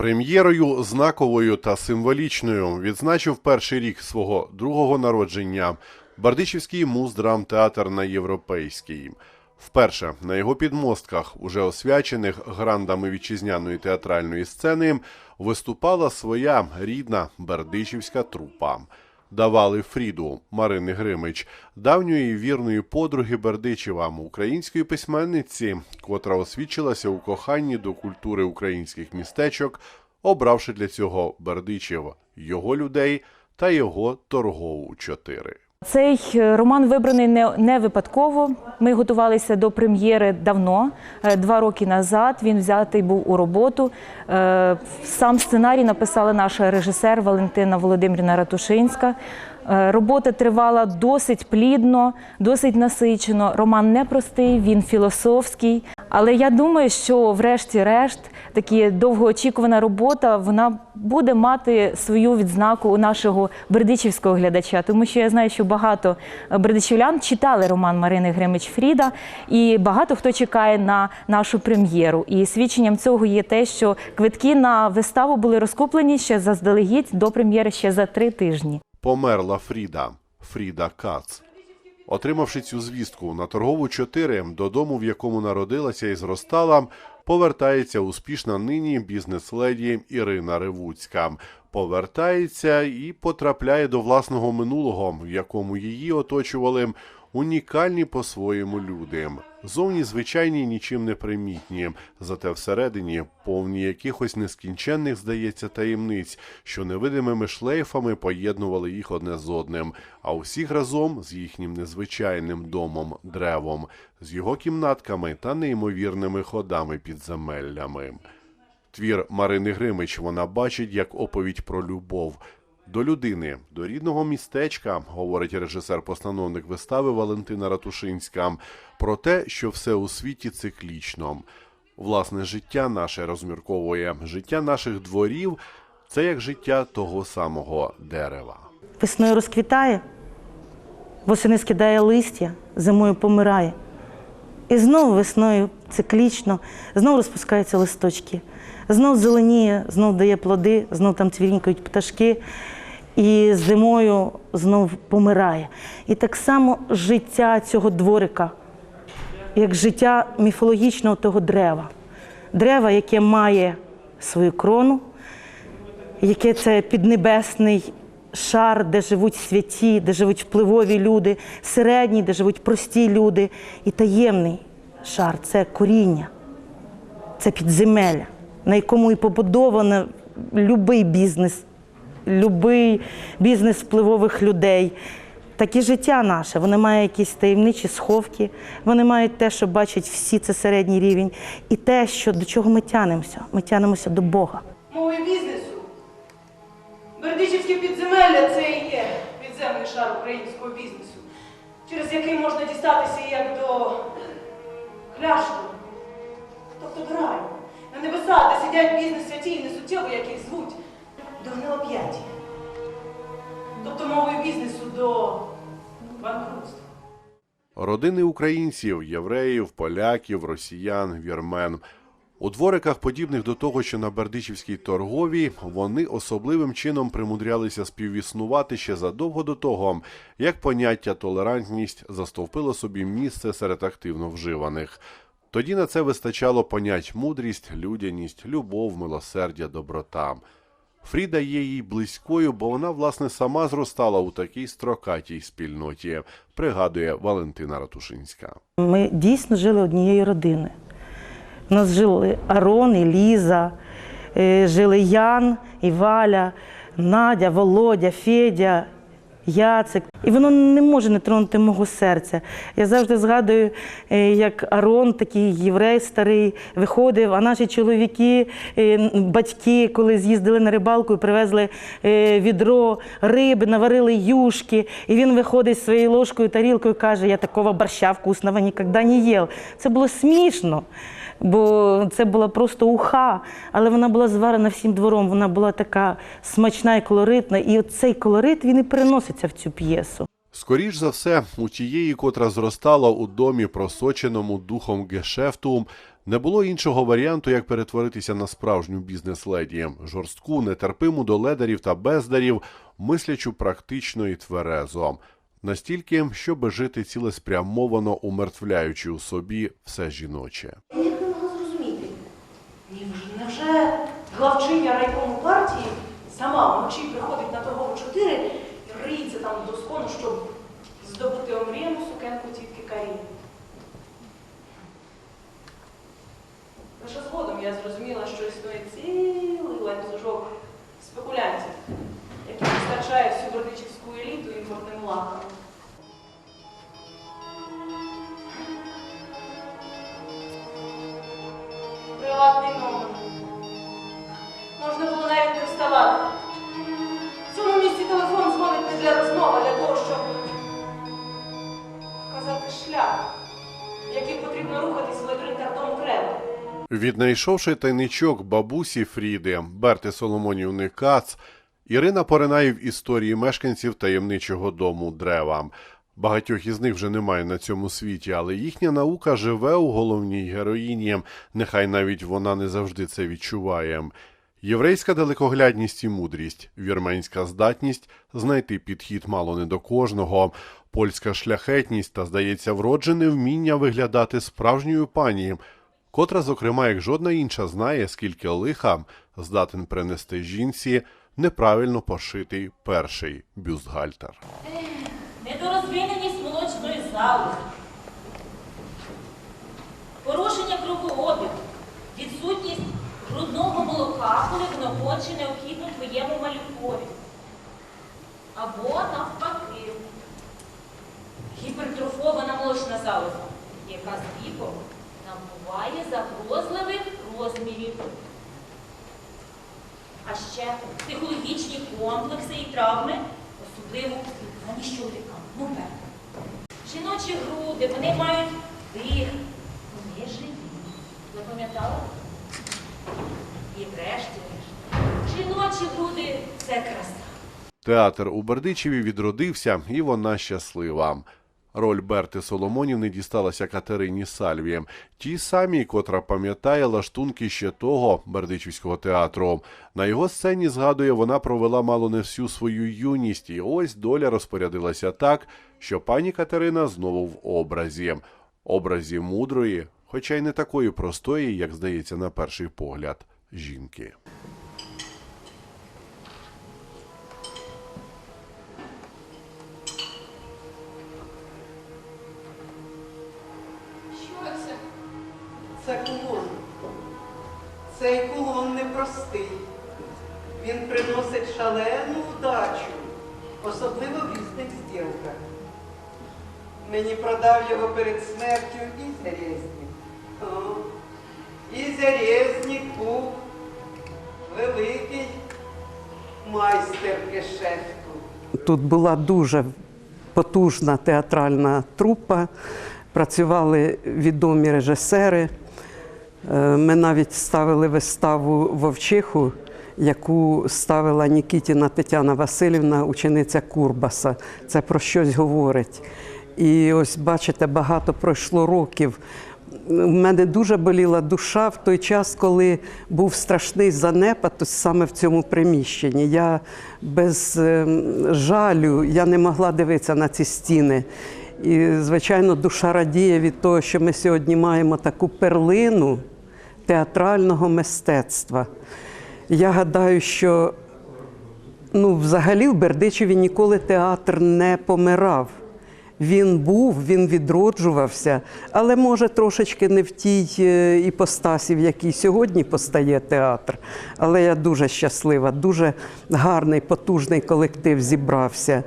Прем'єрою знаковою та символічною відзначив перший рік свого другого народження Бардичівський муздрамтеатр на Європейській. Вперше на його підмостках, уже освячених грандами вітчизняної театральної сцени, виступала своя рідна бердичівська трупа. Давали Фріду Марини Гримич, давньої вірної подруги Бердичева, української письменниці, котра освічилася у коханні до культури українських містечок, обравши для цього Бердичева, його людей та його торгову чотири. Цей е, роман вибраний не, не випадково. Ми готувалися до прем'єри давно, е, два роки назад. Він взятий був у роботу. Е, Сам сценарій написала наша режисер Валентина Володимирівна Ратушинська. Робота тривала досить плідно, досить насичено. Роман непростий, він філософський. Але я думаю, що врешті-решт такі довгоочікувана робота вона буде мати свою відзнаку у нашого бердичівського глядача, тому що я знаю, що багато бердичівлян читали роман Марини Гримич Фріда, і багато хто чекає на нашу прем'єру. І свідченням цього є те, що квитки на виставу були розкуплені ще заздалегідь до прем'єри ще за три тижні. Померла Фріда, Фріда Кац. Отримавши цю звістку на торгову 4 додому, в якому народилася і зростала, повертається успішна нині бізнес-леді Ірина Ревуцька. Повертається і потрапляє до власного минулого, в якому її оточували унікальні по-своєму люди. Зовні звичайні, нічим не примітні, зате всередині повні якихось нескінченних, здається, таємниць, що невидимими шлейфами поєднували їх одне з одним, а усіх разом з їхнім незвичайним домом, древом, з його кімнатками та неймовірними ходами підземеллями. Твір Марини Гримич вона бачить як оповідь про любов. До людини, до рідного містечка, говорить режисер-постановник вистави Валентина Ратушинська, про те, що все у світі циклічно. Власне, життя наше розмірковує, життя наших дворів це як життя того самого дерева. Весною розквітає, восени скидає листя, зимою помирає. І знову весною циклічно, знову розпускаються листочки, знов зеленіє, знов дає плоди, знов там цвірінькають пташки, і зимою знов помирає. І так само життя цього дворика, як життя міфологічного того дерева. Дерева, яке має свою крону, яке це піднебесний шар, де живуть святі, де живуть впливові люди, середній, де живуть прості люди, і таємний шар це коріння, це підземелля, на якому і побудовано будь-який бізнес, будь-який бізнес впливових людей. Так і життя наше, воно має якісь таємничі сховки, вони мають те, що бачать всі, це середній рівень, і те, що до чого ми тянемося. Ми тянемося до Бога. Мовою бізнесу. Бердичівське підземелля це і є підземний шар українського бізнесу, через який можна дістатися як до кляшку, тобто до раю. На небесах, де сидять бізнес святі і несуттєво, як їх звуть, до гнилоп'яті. Тобто мовою бізнесу до банкрутства. Родини українців, євреїв, поляків, росіян, вірмен. У двориках, подібних до того, що на Бердичівській торговій, вони особливим чином примудрялися співіснувати ще задовго до того, як поняття толерантність застовпило собі місце серед активно вживаних. Тоді на це вистачало понять мудрість, людяність, любов, милосердя, доброта. Фріда є їй близькою, бо вона, власне, сама зростала у такій строкатій спільноті, пригадує Валентина Ратушинська. Ми дійсно жили однією родини. У нас жили Арон і Ліза, е, жили Ян і Валя, Надя, Володя, Федя, Яцик. І воно не може не тронути мого серця. Я завжди згадую, е, як Арон, такий єврей старий, виходив, а наші чоловіки, е, батьки, коли з'їздили на рибалку і привезли е, відро риби, наварили юшки, і він виходить зі своєю ложкою, тарілкою каже, я такого борща вкусного ніколи не їв. Це було смішно. Бо це була просто уха, але вона була зварена всім двором. Вона була така смачна і колоритна. І цей колорит він і переноситься в цю п'єсу. Скоріш за все, у тієї, котра зростала у домі, просоченому духом гешефту, Не було іншого варіанту, як перетворитися на справжню бізнес-леді, жорстку, нетерпиму до ледарів та бездарів, мислячу практично і тверезо. Настільки, щоби жити цілеспрямовано, умертвляючи у собі все жіноче. Я не могла зрозуміти. Невже главчиня райкому партії сама вночі приходить на торгову 4 і риється там до скону, щоб здобути омріяну сукенку тітки Каріни? Лише згодом я зрозуміла, що існує цілий ланцюжок спекулянтів, які вистачає всю бродичівську еліту імпортним лаком. Потрібно рухатись лабіринтах дому треба. Віднайшовши тайничок бабусі Фріди, Берти Соломонівни Кац, Ірина поринає в історії мешканців таємничого дому Древа. Багатьох із них вже немає на цьому світі, але їхня наука живе у головній героїні, нехай навіть вона не завжди це відчуває. Єврейська далекоглядність і мудрість, вірменська здатність знайти підхід мало не до кожного, польська шляхетність та, здається, вроджене вміння виглядати справжньою пані, котра, зокрема, як жодна інша, знає, скільки лиха здатен принести жінці неправильно пошитий перший бюстгальтер. недорозвиненість молочної залози, порушення конче необхідно твоєму малюкові. Або навпаки, гіпертрофована молочна залоза, яка з віком набуває загрозливих розмірів. А ще психологічні комплекси і травми, особливо спілкування з чоловіками. Ну. Жіночі груди, вони мають дих, вони живі. Запам'ятала? І врешті-решт. Жіночі груди це краса. Театр у Бердичеві відродився, і вона щаслива. Роль Берти Соломонівни дісталася Катерині Сальві, тій самій, котра пам'ятає лаштунки ще того Бердичівського театру. На його сцені, згадує, вона провела мало не всю свою юність, і ось доля розпорядилася так, що пані Катерина знову в образі. Образі мудрої, хоча й не такої простої, як здається на перший погляд, жінки. Кулон. Цей кулон непростий. Він приносить шалену вдачу, особливо в різних зділках. Мені продав його перед смертю Ізя Резнік. О, Ізя був великий майстер гешефту. Тут була дуже потужна театральна трупа, працювали відомі режисери. Е, Ми навіть ставили виставу Вовчиху, яку ставила Нікітіна Тетяна Васильівна, учениця Курбаса. Це про щось говорить. І ось бачите, багато пройшло років. У мене дуже боліла душа в той час, коли був страшний занепад саме в цьому приміщенні. Я без ем, жалю я не могла дивитися на ці стіни. І, звичайно, душа радіє від того, що ми сьогодні маємо таку перлину театрального мистецтва. Я гадаю, що ну, взагалі в Бердичеві ніколи театр не помирав. Він був, він відроджувався, але може трошечки не в тій е, іпостасі, в якій сьогодні постає театр. Але я дуже щаслива, дуже гарний, потужний колектив зібрався.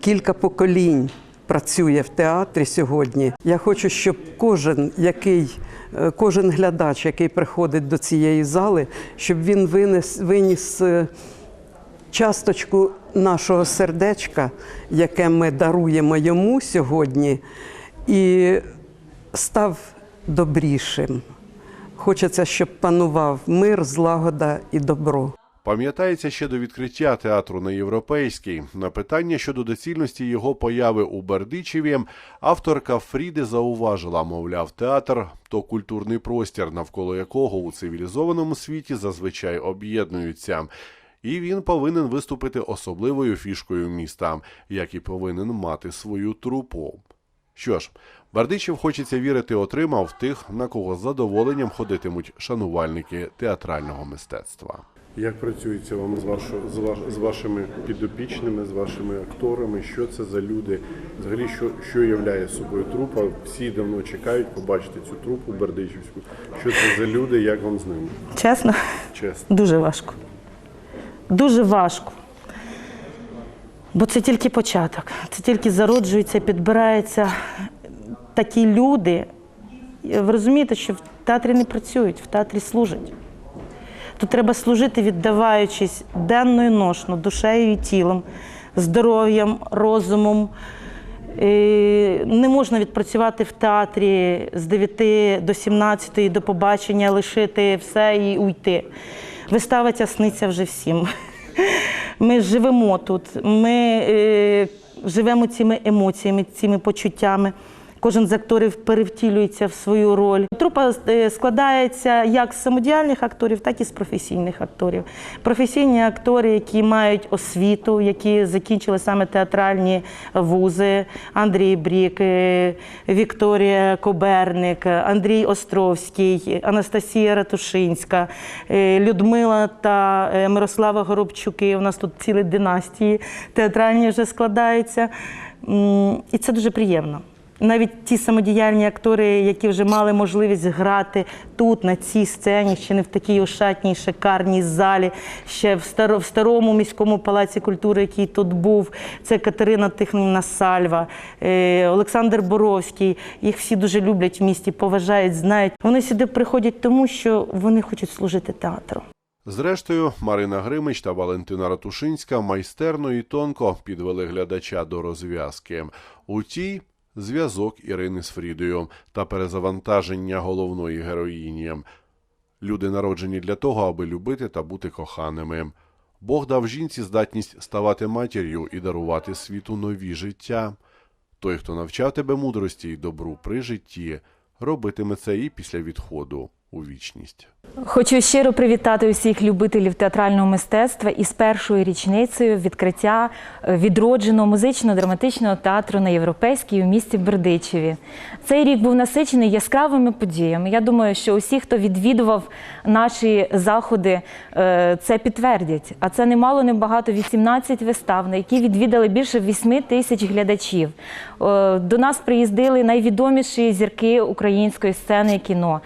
Кілька поколінь працює в театрі сьогодні. Я хочу, щоб кожен, який, е, кожен глядач, який приходить до цієї зали, щоб він винес, виніс. е, часточку нашого сердечка, яке ми даруємо йому сьогодні, і став добрішим. Хочеться, щоб панував мир, злагода і добро. Пам'ятається ще до відкриття театру на європейській. На питання щодо доцільності його появи у Бердичеві авторка Фріди зауважила, мовляв, театр то культурний простір, навколо якого у цивілізованому світі зазвичай об'єднуються. І він повинен виступити особливою фішкою міста, як і повинен мати свою трупу. Що ж, Бердичев хочеться вірити, отримав тих, на кого з задоволенням ходитимуть шанувальники театрального мистецтва. Як працюється вам з, вашо, з, ваш, з вашими підопічними, з вашими акторами? Що це за люди? Взагалі, що, що являє собою трупа? Всі давно чекають побачити цю трупу бердичівську. Що це за люди? Як вам з ними? Чесно, Чесно. дуже важко. Дуже важко. Бо це тільки початок. Це тільки зароджується, підбираються такі люди. Ви розумієте, що в театрі не працюють, в театрі служать. Тут треба служити, віддаваючись денно і ношно, душею і тілом, здоров'ям, розумом. Не можна відпрацювати в театрі з 9 до 17 до побачення, лишити все і уйти. Вистава ця вже всім. Ми живемо тут, ми е, живемо цими емоціями, цими почуттями. Кожен з акторів перевтілюється в свою роль. Трупа е, складається як з самодіяльних акторів, так і з професійних акторів. Професійні актори, які мають освіту, які закінчили саме театральні вузи: Андрій Брік, е, Вікторія Коберник, Андрій Островський, Анастасія Ратушинська, е, Людмила та Мирослава Горобчуки. У нас тут цілі династії театральні вже складаються. І це дуже приємно. Навіть ті самодіяльні актори, які вже мали можливість грати тут, на цій сцені, ще не в такій ошатній, шикарній залі, ще в, старо, в старому міському палаці культури, який тут був. Це Катерина Тихнівна Сальва, е, Олександр Боровський. Їх всі дуже люблять в місті, поважають, знають. Вони сюди приходять тому, що вони хочуть служити театру. Зрештою, Марина Гримич та Валентина Ратушинська майстерно і тонко підвели глядача до розв'язки. У тій зв'язок Ірини з Фрідою та перезавантаження головної героїні. Люди народжені для того, аби любити та бути коханими. Бог дав жінці здатність ставати матір'ю і дарувати світу нові життя. Той, хто навчав тебе мудрості й добру при житті, робитиме це і після відходу у вічність. Хочу щиро привітати усіх любителів театрального мистецтва із першою річницею відкриття е, відродженого музично-драматичного театру на європейській у місті Бердичеві. Цей рік був насичений яскравими подіями. Я думаю, що усі, хто відвідував наші заходи, е, це підтвердять. А це немало небагато 18 вистав, на які відвідали більше 8 тисяч глядачів. Е, До нас приїздили найвідоміші зірки української сцени і кіно,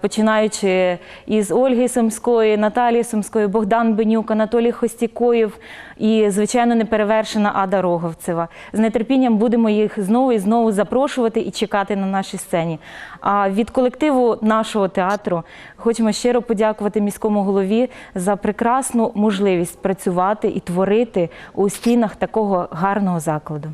починаючи із Ольги Сумської, Наталії Сумської, Богдан Бенюк, Анатолій Хостікоєв і, звичайно, неперевершена Ада Роговцева. З нетерпінням будемо їх знову і знову запрошувати і чекати на нашій сцені. А від колективу нашого театру хочемо щиро подякувати міському голові за прекрасну можливість працювати і творити у стінах такого гарного закладу.